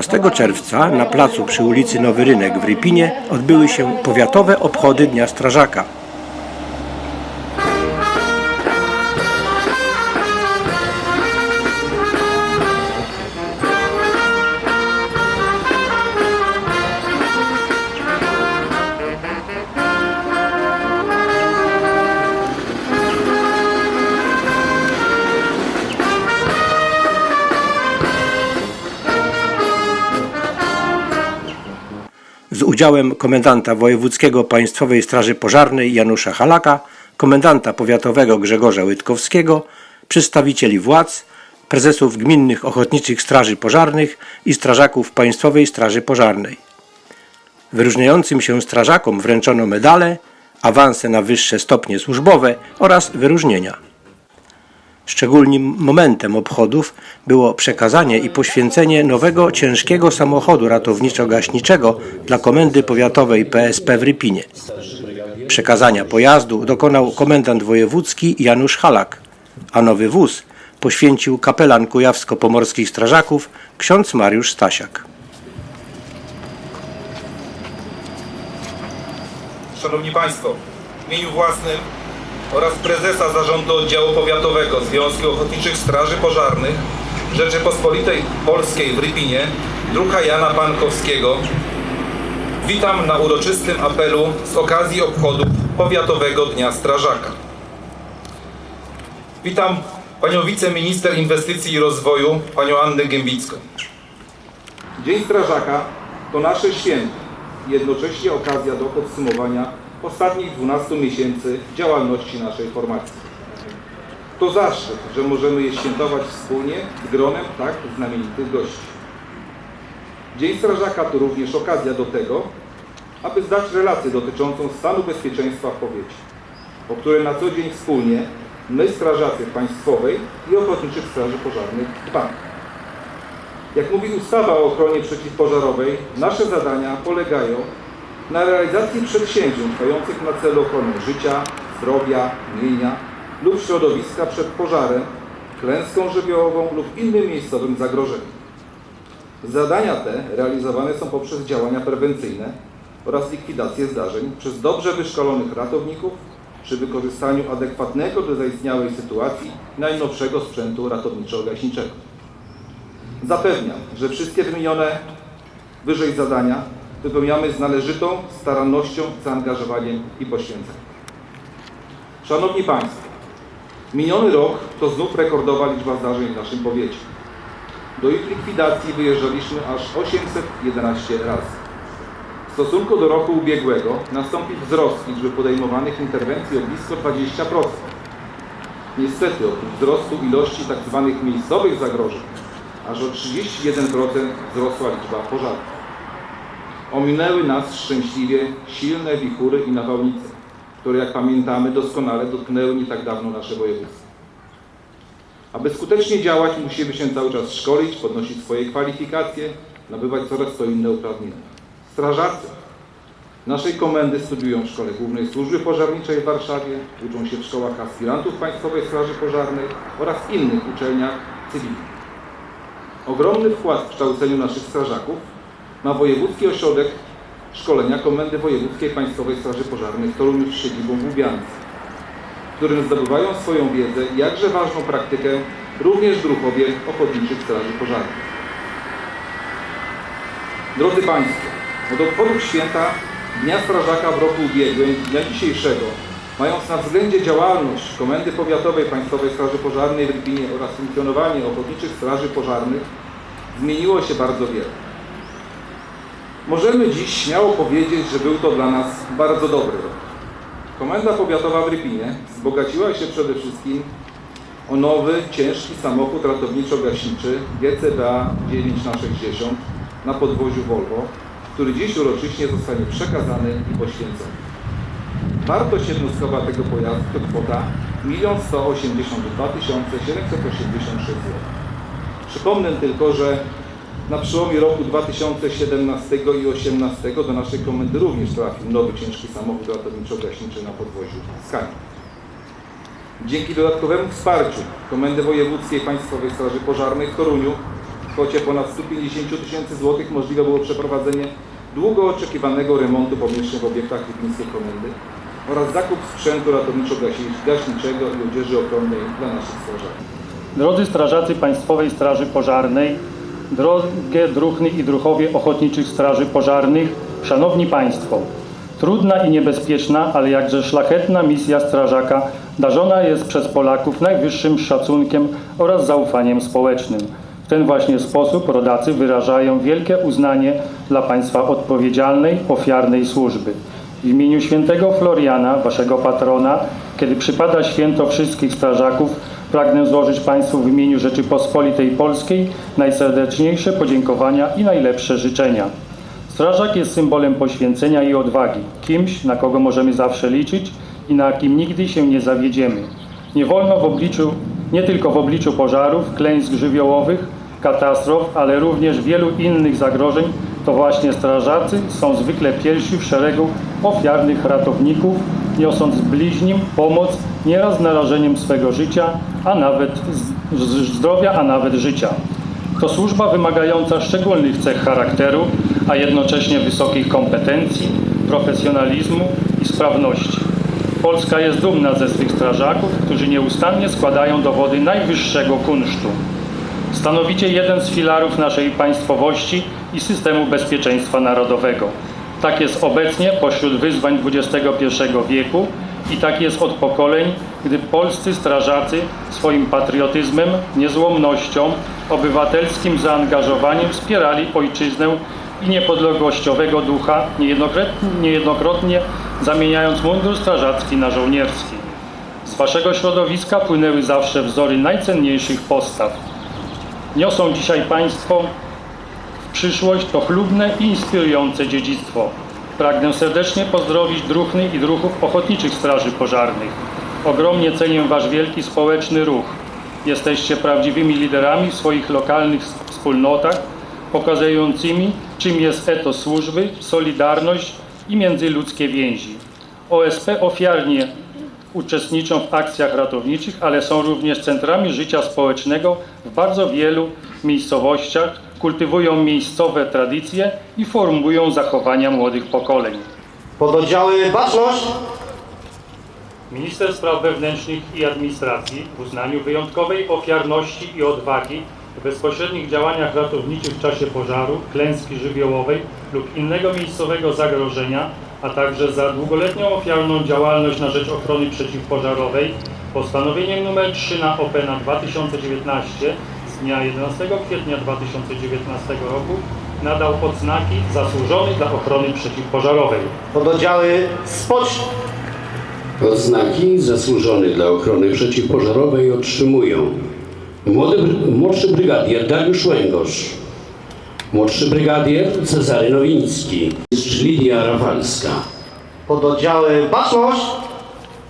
14 czerwca na placu przy ulicy Nowy Rynek w Rypinie odbyły się powiatowe obchody Dnia Strażaka. Udziałem komendanta wojewódzkiego Państwowej Straży Pożarnej Janusza Halaka, komendanta powiatowego Grzegorza Łytkowskiego, przedstawicieli władz, prezesów gminnych ochotniczych straży pożarnych i strażaków Państwowej Straży Pożarnej. Wyróżniającym się strażakom wręczono medale, awanse na wyższe stopnie służbowe oraz wyróżnienia. Szczególnym momentem obchodów było przekazanie i poświęcenie nowego ciężkiego samochodu ratowniczo-gaśniczego dla Komendy Powiatowej PSP w Rypinie. Przekazania pojazdu dokonał komendant wojewódzki Janusz Halak, a nowy wóz poświęcił kapelan kujawsko-pomorskich strażaków ksiądz Mariusz Stasiak. Szanowni Państwo, w imieniu własnym oraz prezesa Zarządu Oddziału Powiatowego Związku Ochotniczych Straży Pożarnych Rzeczypospolitej Polskiej w Rypinie, druha Jana Pankowskiego, witam na uroczystym apelu z okazji obchodów Powiatowego Dnia Strażaka. Witam Panią Wiceminister Inwestycji i Rozwoju, Panią Annę Gębicką. Dzień Strażaka to nasze święto, jednocześnie okazja do podsumowania ostatnich 12 miesięcy działalności naszej formacji. To zaszczyt, że możemy je świętować wspólnie z gronem tak znamienitych gości. Dzień Strażaka to również okazja do tego, aby zdać relację dotyczącą stanu bezpieczeństwa w powiecie, o które na co dzień wspólnie my, strażacy państwowej i ochotniczych straży pożarnych dbamy. Jak mówi ustawa o ochronie przeciwpożarowej, nasze zadania polegają na realizacji przedsięwzięć mających na celu ochronę życia, zdrowia, mienia lub środowiska przed pożarem, klęską żywiołową lub innym miejscowym zagrożeniem. Zadania te realizowane są poprzez działania prewencyjne oraz likwidację zdarzeń przez dobrze wyszkolonych ratowników przy wykorzystaniu adekwatnego do zaistniałej sytuacji najnowszego sprzętu ratowniczo-gaśniczego. Zapewniam, że wszystkie wymienione wyżej zadania wypełniamy z należytą starannością, zaangażowaniem i poświęceniem. Szanowni Państwo, miniony rok to znów rekordowa liczba zdarzeń w naszym powiecie. Do ich likwidacji wyjeżdżaliśmy aż 811 razy. W stosunku do roku ubiegłego nastąpił wzrost liczby podejmowanych interwencji o blisko 20%. Niestety oprócz wzrostu ilości tzw. miejscowych zagrożeń, aż o 31% wzrosła liczba pożarów. Ominęły nas szczęśliwie silne wichury i nawałnice, które jak pamiętamy doskonale dotknęły nie tak dawno nasze województwo. Aby skutecznie działać musimy się cały czas szkolić, podnosić swoje kwalifikacje, nabywać coraz to inne uprawnienia. Strażacy naszej komendy studiują w Szkole Głównej Służby Pożarniczej w Warszawie, uczą się w szkołach aspirantów Państwowej Straży Pożarnej oraz innych uczelniach cywilnych. Ogromny wkład w kształceniu naszych strażaków ma Wojewódzki Ośrodek Szkolenia Komendy Wojewódzkiej Państwowej Straży Pożarnej w Toruniu z siedzibą w Łubiance, w którym zdobywają swoją wiedzę i jakże ważną praktykę również druhowie ochotniczych straży pożarnych. Drodzy Państwo, od obchodów święta Dnia Strażaka w roku ubiegłym, dnia dzisiejszego, mając na względzie działalność Komendy Powiatowej Państwowej Straży Pożarnej w Rypinie oraz funkcjonowanie ochotniczych straży pożarnych, zmieniło się bardzo wiele. Możemy dziś śmiało powiedzieć, że był to dla nas bardzo dobry rok. Komenda Powiatowa w Rypinie wzbogaciła się przede wszystkim o nowy, ciężki samochód ratowniczo-gaśniczy GCBA 9 na 60 na podwoziu Volvo, który dziś uroczyście zostanie przekazany i poświęcony. Wartość jednostkowa tego pojazdu to kwota 1 182 786 zł. Przypomnę tylko, że na przełomie roku 2017 i 2018 do naszej komendy również trafił nowy ciężki samochód ratowniczo-gaśniczy na podwoziu Skania. Dzięki dodatkowemu wsparciu Komendy Wojewódzkiej Państwowej Straży Pożarnej w Toruniu W kwocie ponad 150 tysięcy złotych możliwe było przeprowadzenie długo oczekiwanego remontu pomieszczeń w obiektach Rybnickiej Komendy oraz zakup sprzętu ratowniczo-gaśniczego i odzieży ochronnej dla naszych strażaków. Drodzy strażacy Państwowej Straży Pożarnej, drogie druhny i druhowie Ochotniczych Straży Pożarnych, Szanowni Państwo, trudna i niebezpieczna, ale jakże szlachetna misja strażaka darzona jest przez Polaków najwyższym szacunkiem oraz zaufaniem społecznym. W ten właśnie sposób rodacy wyrażają wielkie uznanie dla Państwa odpowiedzialnej, ofiarnej służby. W imieniu świętego Floriana, Waszego patrona, kiedy przypada święto wszystkich strażaków, pragnę złożyć Państwu w imieniu Rzeczypospolitej Polskiej najserdeczniejsze podziękowania i najlepsze życzenia. Strażak jest symbolem poświęcenia i odwagi, kimś, na kogo możemy zawsze liczyć i na kim nigdy się nie zawiedziemy. Nie wolno w obliczu, nie tylko w obliczu pożarów, klęsk żywiołowych, katastrof, ale również wielu innych zagrożeń, to właśnie strażacy są zwykle pierwsi w szeregu ofiarnych ratowników, niosąc bliźnim pomoc nieraz narażeniem swego życia, a nawet zdrowia, a nawet życia. To służba wymagająca szczególnych cech charakteru, a jednocześnie wysokich kompetencji, profesjonalizmu i sprawności. Polska jest dumna ze swych strażaków, którzy nieustannie składają dowody najwyższego kunsztu. Stanowicie jeden z filarów naszej państwowości i systemu bezpieczeństwa narodowego. Tak jest obecnie pośród wyzwań XXI wieku i tak jest od pokoleń, gdy polscy strażacy swoim patriotyzmem, niezłomnością, obywatelskim zaangażowaniem wspierali ojczyznę i niepodległościowego ducha, niejednokrotnie, niejednokrotnie zamieniając mundur strażacki na żołnierski. Z waszego środowiska płynęły zawsze wzory najcenniejszych postaw. Niosą dzisiaj Państwo przyszłość to chlubne i inspirujące dziedzictwo. Pragnę serdecznie pozdrowić druhny i druhów Ochotniczych Straży Pożarnych. Ogromnie cenię Wasz wielki społeczny ruch. Jesteście prawdziwymi liderami w swoich lokalnych wspólnotach, pokazującymi, czym jest etos służby, solidarność i międzyludzkie więzi. OSP ofiarnie uczestniczą w akcjach ratowniczych, ale są również centrami życia społecznego w bardzo wielu miejscowościach, kultywują miejscowe tradycje i formułują zachowania młodych pokoleń. Pododdziały Baczność, Minister Spraw Wewnętrznych i Administracji w uznaniu wyjątkowej ofiarności i odwagi w bezpośrednich działaniach ratowniczych w czasie pożaru, klęski żywiołowej lub innego miejscowego zagrożenia, a także za długoletnią ofiarną działalność na rzecz ochrony przeciwpożarowej postanowieniem nr 3 na OP na 2019 z dnia 11 kwietnia 2019 roku nadał odznaki zasłużony dla ochrony przeciwpożarowej. pododdziały Spocznij, Odznaki zasłużone dla ochrony przeciwpożarowej otrzymują młody, młodszy brygadier Dariusz Łęgosz, młodszy brygadier Cezary Nowiński, mistrz Lidia Rafalska. pododdziały Baczność,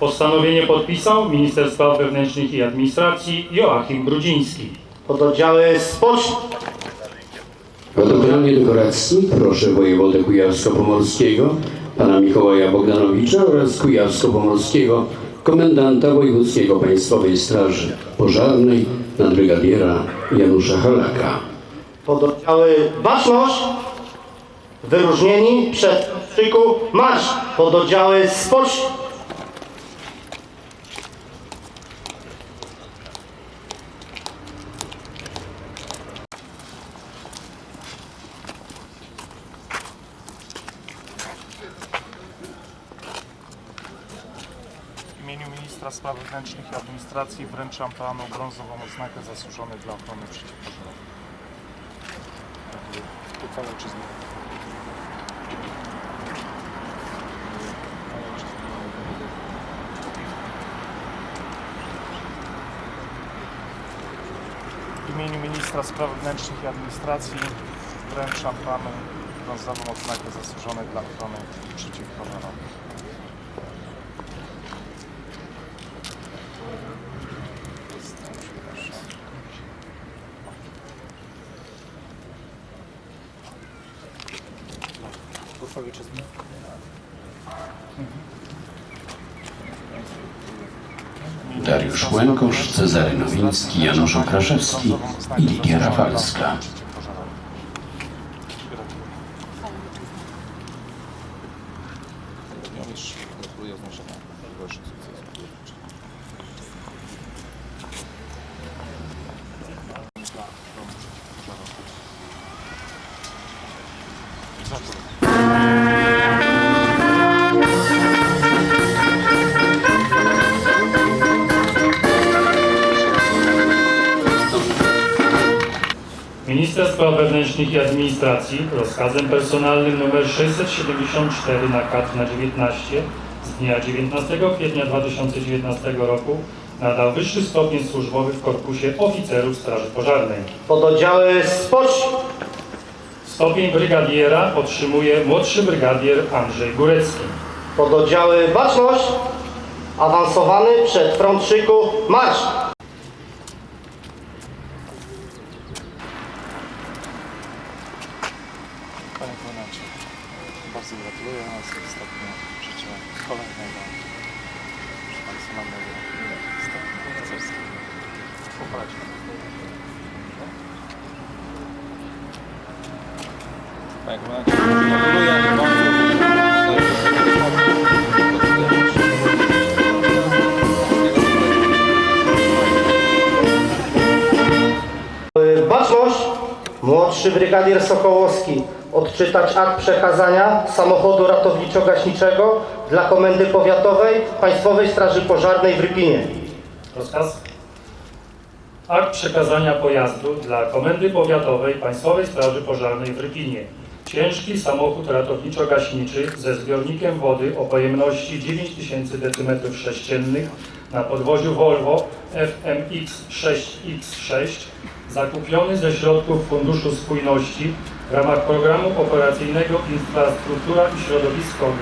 Postanowienie podpisał minister spraw wewnętrznych i administracji Joachim Brudziński. Pododdziały Spocznij, O dokonanie dekoracji proszę wojewodę kujawsko-pomorskiego, pana Mikołaja Bogdanowicza oraz kujawsko-pomorskiego komendanta wojewódzkiego Państwowej Straży Pożarnej nadbrygadiera Janusza Halaka. pododdziały Baczność, wyróżnieni przed szczyku marsz, pododdziały Spocznij, W imieniu Ministra Spraw Wewnętrznych i Administracji wręczam Panu brązową odznakę zasłużony dla ochrony przeciwpożarowej. Ojczyzny. W imieniu Ministra Spraw Wewnętrznych i Administracji wręczam Panu brązową odznakę zasłużony dla ochrony przeciwpożarowej. Dariusz Łękosz, Cezary Nowiński, Janusz Okraszewski i Lidia Rafalska. Wewnętrznych i Administracji rozkazem personalnym nr 674 na kat na 19 z dnia 19 kwietnia 2019 roku nadał wyższy stopień służbowy w Korpusie Oficerów Straży Pożarnej. Pododdziały Spocz, Stopień brygadiera otrzymuje młodszy brygadier Andrzej Górecki. pododdziały Baczność, awansowany przed front szyku marsz. Panie komendancie, bardzo gratuluję oraz ostatnio życzę kolejnego personalnego stopnia oficerskiego. Pochwalać. Panie komendancie, gratuluję Baczność, młodszy brygadier Sokołowski, odczytać akt przekazania samochodu ratowniczo-gaśniczego dla Komendy Powiatowej Państwowej Straży Pożarnej w Rypinie. Rozkaz. Akt przekazania pojazdu dla Komendy Powiatowej Państwowej Straży Pożarnej w Rypinie. Ciężki samochód ratowniczo-gaśniczy ze zbiornikiem wody o pojemności 9000 cm3 na podwoziu Volvo FMX 6X6 zakupiony ze środków Funduszu Spójności w ramach programu operacyjnego Infrastruktura i Środowisko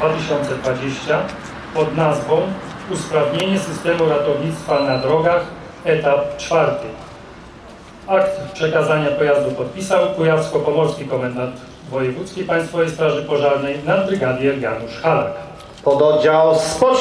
2014-2020 pod nazwą Usprawnienie systemu ratownictwa na drogach, etap czwarty. Akt przekazania pojazdu podpisał Kujawsko-Pomorski Komendant Wojewódzki Państwowej Straży Pożarnej nadbrygadier Janusz Halak. Pododdział Spocz,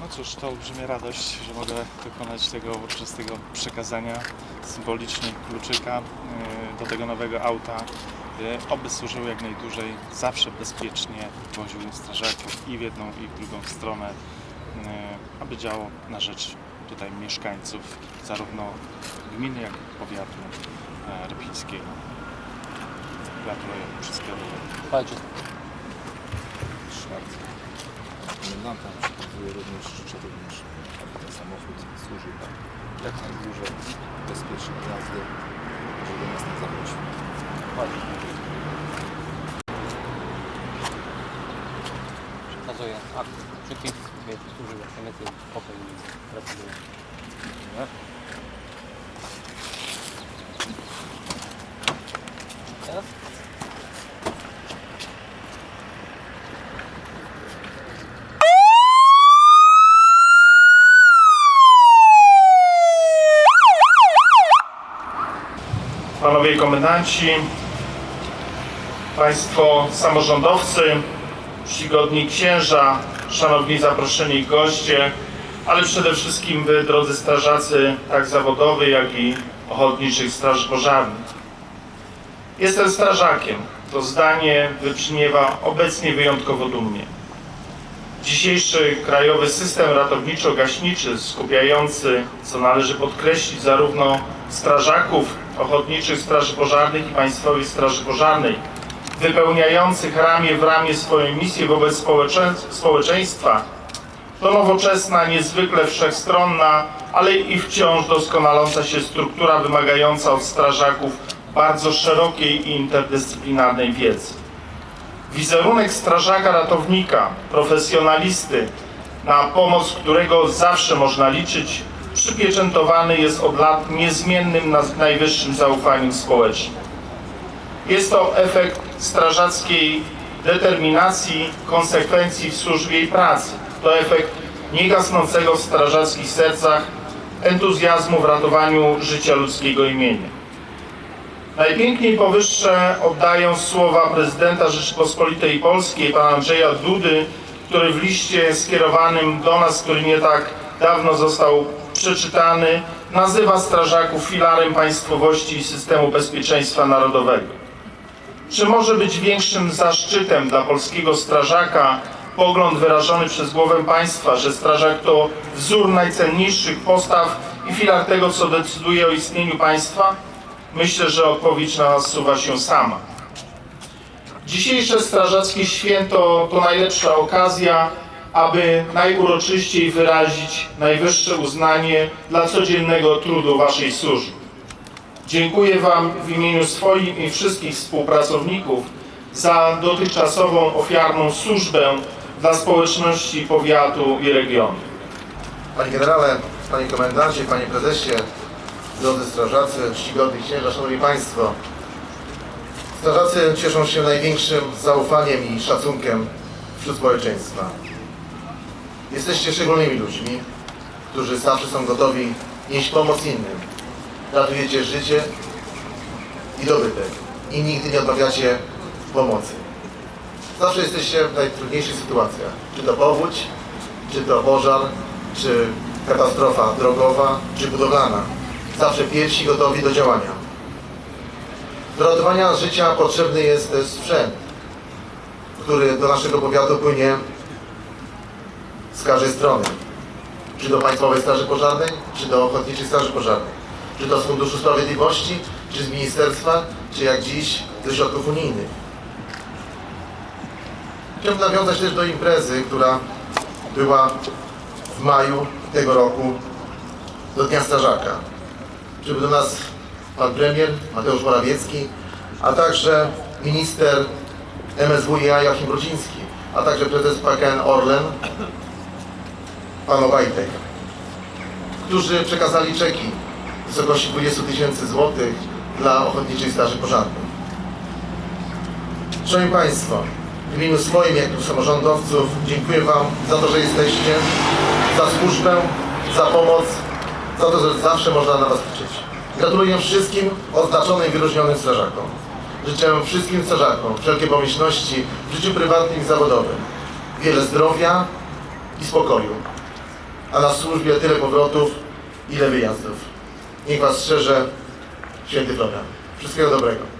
No cóż, to olbrzymia radość, że mogę dokonać tego uroczystego przekazania symbolicznie kluczyka y, do tego nowego auta. Y, Oby służył jak najdłużej, zawsze bezpiecznie woził strażaków i w jedną i w drugą stronę, y, aby działał na rzecz tutaj mieszkańców zarówno gminy, jak i powiatu e, rypińskiego. Gratuluję wszystkiego dobrego. Szwarc. Komendanta przekazuje również, życzę również, aby ten samochód służył nam jak najdłużej, bezpiecznej jazdy, żeby nas nie zawrócił. Przekazuję akt przeciw, więc służył jak najwięcej spokój i gratuluję. Teraz? panowie komendanci, państwo samorządowcy, czcigodni księża, szanowni zaproszeni goście, ale przede wszystkim wy, drodzy strażacy, tak zawodowi, jak i ochotniczych straży pożarnych. Jestem strażakiem. To zdanie wybrzmiewa obecnie wyjątkowo dumnie. Dzisiejszy krajowy system ratowniczo-gaśniczy skupiający, co należy podkreślić, zarówno strażaków, ochotniczych straży pożarnych i Państwowej Straży Pożarnej, wypełniających ramię w ramię swoją misję wobec społecze społeczeństwa, to nowoczesna, niezwykle wszechstronna, ale i wciąż doskonaląca się struktura wymagająca od strażaków bardzo szerokiej i interdyscyplinarnej wiedzy. Wizerunek strażaka ratownika, profesjonalisty, na pomoc którego zawsze można liczyć, przypieczętowany jest od lat niezmiennym na najwyższym zaufaniu społecznym. Jest to efekt strażackiej determinacji, konsekwencji w służbie i pracy. To efekt niegasnącego w strażackich sercach entuzjazmu w ratowaniu życia ludzkiego imienia. Najpiękniej powyższe oddają słowa prezydenta Rzeczypospolitej Polskiej, pana Andrzeja Dudy, który w liście skierowanym do nas, który nie tak dawno został przeczytany, nazywa strażaków filarem państwowości i systemu bezpieczeństwa narodowego. Czy może być większym zaszczytem dla polskiego strażaka pogląd wyrażony przez głowę państwa, że strażak to wzór najcenniejszych postaw i filar tego, co decyduje o istnieniu państwa? Myślę, że odpowiedź nasuwa się sama. Dzisiejsze strażackie święto to najlepsza okazja, aby najuroczyściej wyrazić najwyższe uznanie dla codziennego trudu Waszej służby. Dziękuję Wam w imieniu swoim i wszystkich współpracowników za dotychczasową ofiarną służbę dla społeczności powiatu i regionu. Panie generale, panie komendancie, panie prezesie, drodzy strażacy, czcigodni księża, szanowni państwo. Strażacy cieszą się największym zaufaniem i szacunkiem wśród społeczeństwa. Jesteście szczególnymi ludźmi, którzy zawsze są gotowi nieść pomoc innym. Ratujecie życie i dobytek i nigdy nie odmawiacie pomocy. Zawsze jesteście w najtrudniejszych sytuacjach. Czy to powódź, czy to pożar, czy katastrofa drogowa, czy budowlana. Zawsze pierwsi gotowi do działania. Do ratowania życia potrzebny jest też sprzęt, który do naszego powiatu płynie z każdej strony. Czy do Państwowej Straży Pożarnej, czy do Ochotniczej Straży Pożarnej. Czy to z Funduszu Sprawiedliwości, czy z Ministerstwa, czy jak dziś ze środków unijnych. Chciałbym nawiązać też do imprezy, która była w maju tego roku do Dnia Strażaka. Przybył do nas pan premier Mateusz Morawiecki, a także minister MSWiA Joachim Brudziński, a także prezes PKN Orlen pan Obajtek, którzy przekazali czeki w wysokości 20 tysięcy złotych dla Ochotniczej Straży Pożarnej. Szanowni Państwo, w imieniu swoim, jak i samorządowców, dziękuję Wam za to, że jesteście, za służbę, za pomoc, za to, że zawsze można na Was liczyć. Gratuluję wszystkim odznaczonym i wyróżnionym strażakom. Życzę wszystkim strażakom wszelkiej pomyślności w życiu prywatnym i zawodowym. Wiele zdrowia i spokoju. A na służbie tyle powrotów, ile wyjazdów. Niech Was strzeże święty Florian. Wszystkiego dobrego.